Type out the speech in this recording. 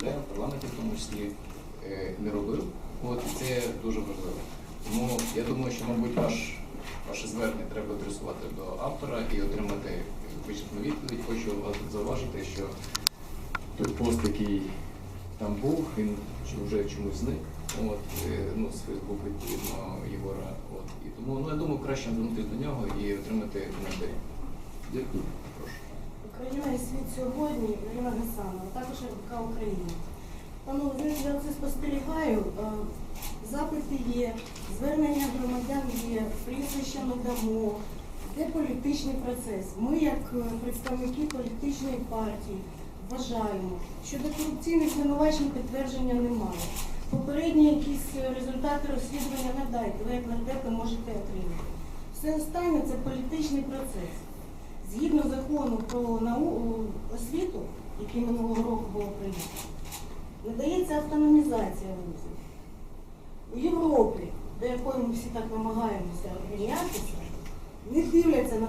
асамблея, в парламенті в тому числі е, не робив. От це дуже важливо. Тому я думаю, що, мабуть, ваш, ваше звернення треба адресувати до автора і отримати вичерпну відповідь. Хочу вас зауважити, що той пост, який там був, він вже чомусь зник. От, е, ну, з Фейсбуку, відповідно, Єгора. От. І тому ну, я думаю, краще звернутися до нього і отримати коментарі. Дякую. Прошу. Україна і світ сьогодні, Ірина Гасанова, також РБК Україна. Знаєте, я це спостерігаю. Е, Запити є, звернення громадян є, прізвища ми дамо. Де політичний процес? Ми, як е, представники політичної партії, вважаємо, що до корупційних звинувачень підтвердження немає. Попередні якісь результати розслідування надайте, ви як нардепи можете отримати. Все останнє це політичний процес. Згідно закону про нау... освіту, який минулого року було прийнято, надається автономізація вузів. У Європі, до якої ми всі так намагаємося рівнятися, не дивляться на